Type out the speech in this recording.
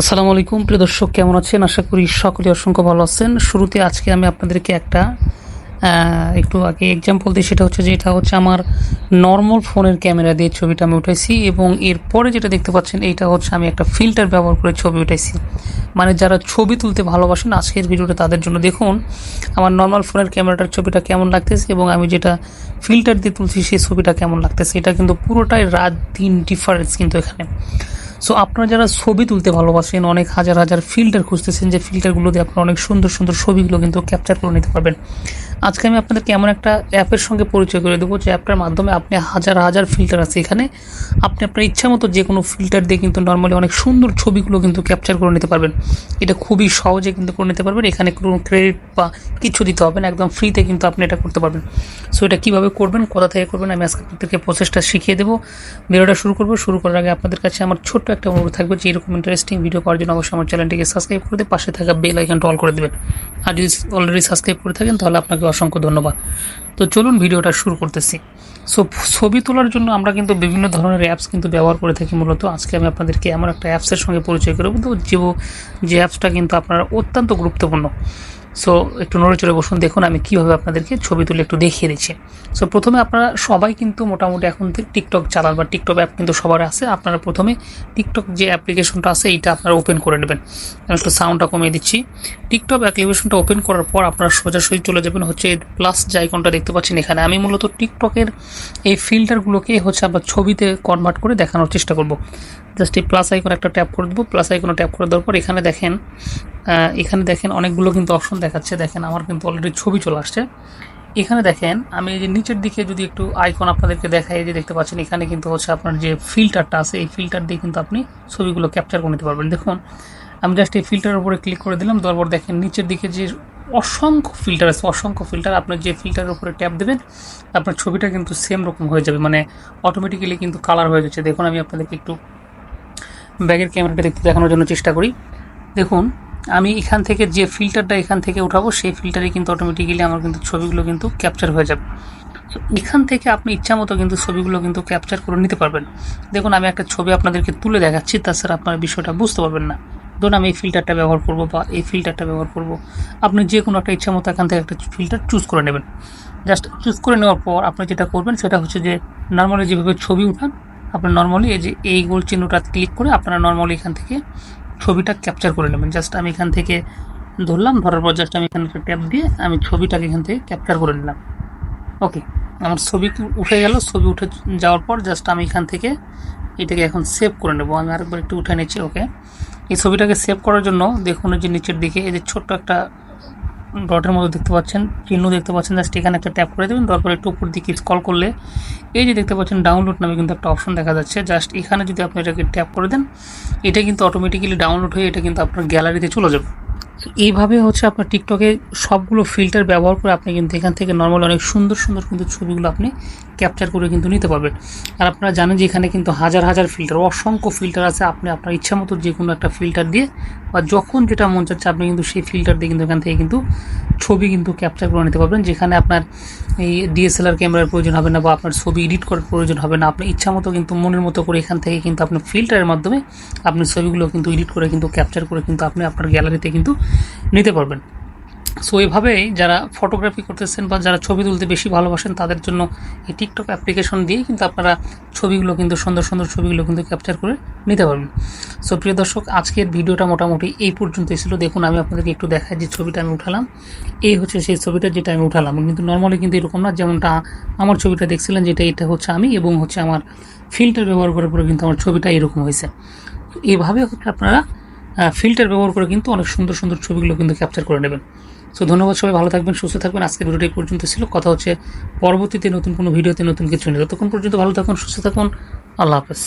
আসসালামু আলাইকুম, প্রিয় দর্শক, কেমন আছেন? আশা করি সকলে অসংখ্য ভালো আছেন। শুরুতে আজকে আমি আপনাদেরকে একটা একটু আগে এক্সাম্পল দিই, সেটা হচ্ছে যে এটা হচ্ছে আমার নর্মাল ফোনের ক্যামেরা দিয়ে ছবিটা আমি উঠাইছি এবং এরপরে যেটা দেখতে পাচ্ছেন, এইটা হচ্ছে আমি একটা ফিল্টার ব্যবহার করে ছবি উঠাইছি। মানে যারা ছবি তুলতে ভালোবাসেন, আজকের ভিডিওটা তাদের জন্য দেখুন, আমার নর্মাল ফোনের ক্যামেরাটার ছবিটা কেমন লাগতেছে এবং আমি যেটা ফিল্টার দিয়ে তুলছি, সেই ছবিটা কেমন লাগতেছে। এটা কিন্তু পুরোটাই রাত দিন ডিফারেন্স কিন্তু এখানে। সো আপনারা যারা ছবি তুলতে ভালোবাসেন, অনেক হাজার হাজার ফিল্টার খুঁজতেছেন, যে ফিল্টারগুলো দিয়ে আপনারা অনেক সুন্দর সুন্দর ছবিগুলো কিন্তু ক্যাপচার করে নিতে পারবেন। আজকে আমি আপনাদেরকে এমন একটা অ্যাপের সঙ্গে পরিচয় করে দেবো যে অ্যাপটার মাধ্যমে আপনি হাজার হাজার ফিল্টার আছে এখানে। আপনি আপনার ইচ্ছা মতো যে কোনো ফিল্টার দিয়ে কিন্তু নর্মালি অনেক সুন্দর ছবিগুলো কিন্তু ক্যাপচার করে নিতে পারবেন। এটা খুবই সহজে কিন্তু করে নিতে পারবেন। এখানে কোনো ক্রেডিট বা কিছু দিতে হবে না, একদম ফ্রিতে কিন্তু আপনি এটা করতে পারবেন। সো এটা কীভাবে করবেন, কোথা থেকে করবেন, আমি আজকে আপনাদেরকে প্রসেসটা শিখিয়ে দেবো। ভিডিওটা শুরু করব। শুরু করার আগে আপনাদের কাছে আমার ছোট্ট একটা অনুরোধ থাকবে যে এরকম ইন্টারেস্টিং ভিডিও পাওয়ার জন্য অবশ্যই আমার চ্যানেলটিকে সাবস্ক্রাইব করে দিয়ে পাশে থাকা বেল আইকনটা অল করে দেবেন। আর যদি অলরেডি সাবস্ক্রাইব করে থাকেন, তাহলে আপনাকে অসংখ্য ধন্যবাদ। তো চলুন ভিডিওটা শুরু করতেছি। সো, ছবি তোলার জন্য আমরা কিন্তু বিভিন্ন ধরনের অ্যাপস কিন্তু ব্যবহার করে থাকি মূলত। আজকে আমি আপনাদেরকে এমন একটা অ্যাপসের সঙ্গে পরিচয় করব। তো যে অ্যাপসটা কিন্তু আপনারা অত্যন্ত গুরুত্বপূর্ণ। সো একটু নড়ে চড়ে বসুন, দেখুন আমি কীভাবে আপনাদেরকে ছবি তুলে একটু দেখিয়ে দিচ্ছি। সো প্রথমে আপনারা সবাই কিন্তু মোটামুটি এখন টিকটক চালান বা টিকটক অ্যাপ কিন্তু সবার আছে। আপনারা প্রথমে টিকটক যে অ্যাপ্লিকেশনটা আছে, এইটা আপনারা ওপেন করে নেবেন। আমি একটু সাউন্ডটা কমিয়ে দিচ্ছি। টিকটক অ্যাপ্লিকেশনটা ওপেন করার পর আপনারা সোজাসুজি চলে যাবেন হচ্ছে প্লাস যে আইকনটা দেখতে পাচ্ছেন এখানে। আমি মূলত টিকটকের এই ফিল্টারগুলোকে হচ্ছে আবার ছবিতে কনভার্ট করে দেখানোর চেষ্টা করব। জাস্ট এই প্লাস আইকন একটা ট্যাপ করে দেবো। প্লাস আইকনে ট্যাপ করে দেওয়ার পর এখানে দেখেন এখানে দেখেন অনেকগুলো কিন্তু অপশন দেখাচ্ছে, দেখেন আমার কিন্তু অলরেডি ছবি চলে আসছে। এখানে দেখেন, আমি যে নিচের দিকে যদি একটু আইকন আপনাদেরকে দেখাই যে দেখতে পাচ্ছেন, এখানে কিন্তু হচ্ছে আপনার যে ফিল্টারটা আছে, এই ফিল্টার দিয়ে কিন্তু আপনি ছবিগুলো ক্যাপচার করে নিতে পারবেন। দেখুন, আমি জাস্ট এই ফিল্টারের উপরে ক্লিক করে দিলাম তারপর দেখেন, নিচের দিকে যে অসংখ্য ফিল্টার আছে, অসংখ্য ফিল্টার আপনার যে ফিল্টারের উপরে ট্যাপ দেবেন, আপনার ছবিটা কিন্তু সেম রকম হয়ে যাবে মানে অটোমেটিক্যালি কিন্তু কালার হয়ে যাচ্ছে। দেখুন, আমি আপনাদেরকে একটু ব্যাগের ক্যামেরাটা দেখতে দেখানোর জন্য চেষ্টা করি। দেখুন আমি এখান থেকে যে ফিল্টারটা এখান থেকে উঠাবো, সেই ফিল্টারে কিন্তু অটোমেটিক্যালি আমার কিন্তু ছবিগুলো কিন্তু ক্যাপচার হয়ে যাবে। তো এখান থেকে আপনি ইচ্ছা মতো কিন্তু ছবিগুলো কিন্তু ক্যাপচার করে নিতে পারবেন। দেখুন, আমি একটা ছবি আপনাদেরকে তুলে দেখাচ্ছি তাছাড়া আপনার বিষয়টা বুঝতে পারবেন না। ধরুন, আমি এই ফিল্টারটা ব্যবহার করব বা এই ফিল্টারটা ব্যবহার করব। আপনি যে কোনো একটা ইচ্ছা মতো এখান থেকে একটা ফিল্টার চুজ করে নেবেন। জাস্ট চুজ করে নেওয়ার পর আপনি যেটা করবেন, সেটা হচ্ছে যে নর্মালি যেভাবে ছবি উঠান আপনার নর্মালি এই যে এই গোল চিহ্নটা ক্লিক করে আপনারা নর্মালি এখান থেকে ছবিটা ক্যাপচার করে নেবেন। জাস্ট আমি এখান থেকে ধরলাম, ধরার পর জাস্ট আমি এখান থেকে ট্যাপ দিয়ে আমি ছবিটাকে এখান থেকে ক্যাপচার করে নিলাম। ওকে আমার ছবি উঠে গেল? ছবি উঠে যাওয়ার পর জাস্ট আমি এখান থেকে এটাকে এখন সেভ করে নেব। আমি আরেকবার একটু উঠে নিচ্ছি ওকে এই ছবিটাকে সেভ করার জন্য দেখুন ওই যে নিচের দিকে, এই যে ছোট্ট একটা ডটের মতো দেখতে পাচ্ছেন, চিহ্ন দেখতে পাচ্ছেন জাস্ট এখানে একটা ট্যাপ করে দেবেন, তারপরে একটু উপর দিকে স্কল করলে এই যে দেখতে পাচ্ছেন ডাউনলোড নামে কিন্তু একটা অপশন দেখা যাচ্ছে। জাস্ট এখানে যদি আপনি এটাকে ট্যাপ করে দেন, এটা কিন্তু অটোমেটিক্যালি ডাউনলোড হয়ে এটা কিন্তু আপনার গ্যালারিতে চলে যাবে। এইভাবে হচ্ছে আপনার টিকটকে সবগুলো ফিল্টার ব্যবহার করে আপনি কিন্তু এখান থেকে নর্মাল অনেক সুন্দর সুন্দর কিন্তু ছবিগুলো আপনি ক্যাপচার করে কিন্তু নিতে পারবেন। আর আপনারা জানেন যে এখানে কিন্তু হাজার হাজার ফিল্টার অসংখ্য ফিল্টার আছে। আপনি আপনার ইচ্ছা মতো যে কোনো একটা ফিল্টার দিয়ে বা যখন যেটা মন চাচ্ছে আপনি কিন্তু সেই ফিল্টার দিয়ে কিন্তু এখান থেকে কিন্তু ছবি কিন্তু ক্যাপচার করে নিতে পারবেন। যেখানে আপনার এই ডিএসএলআর ক্যামেরার প্রয়োজন হবে না বা আপনার ছবি এডিট করার প্রয়োজন হবে না। আপনি ইচ্ছা মতো কিন্তু মনের মতো করে এখান থেকে কিন্তু আপনি ফিল্টারের মাধ্যমে আপনি ছবিগুলো কিন্তু এডিট করে কিন্তু ক্যাপচার করে কিন্তু আপনি আপনার গ্যালারিতে কিন্তু নিতে পারবেন। সো এভাবেই যারা ফটোগ্রাফি করতেছেন বা যারা ছবি তুলতে বেশি ভালোবাসেন, তাদের জন্য এই টিকটক অ্যাপ্লিকেশন দিয়ে কিন্তু আপনারা ছবিগুলো কিন্তু, সুন্দর সুন্দর ছবিগুলো কিন্তু ক্যাপচার করে নিতে পারবেন। সো প্রিয় দর্শক, আজকের ভিডিওটা মোটামুটি এই পর্যন্তই ছিল। দেখুন, আমি আপনাদেরকে একটু দেখাই যে ছবিটা আমি উঠালাম। এই হচ্ছে সেই ছবিটা যেটা আমি উঠালাম। কিন্তু নর্মালি কিন্তু এরকম না, যেমনটা আমার ছবিটা দেখছিলেন, যেটা এটা হচ্ছে আমি এবং হচ্ছে আমার ফিল্টার ব্যবহার করার পরে কিন্তু আমার ছবিটা এরকম হয়েছে। তো এইভাবে হচ্ছে আপনারা ফিল্টার ব্যবহার করে কিন্তু অনেক সুন্দর সুন্দর ছবিগুলো কিন্তু ক্যাপচার করে নেবেন। সো ধন্যবাদ সবাই, ভালো থাকবেন, সুস্থ থাকবেন। আজকের ভিডিওটা পর্যন্ত ছিল। কথা হচ্ছে পরবর্তীতে নতুন কোনো ভিডিওতে নতুন কিছু নিয়ে। ততক্ষণ পর্যন্ত ভালো থাকুন, সুস্থ থাকুন। আল্লাহ হাফেজ।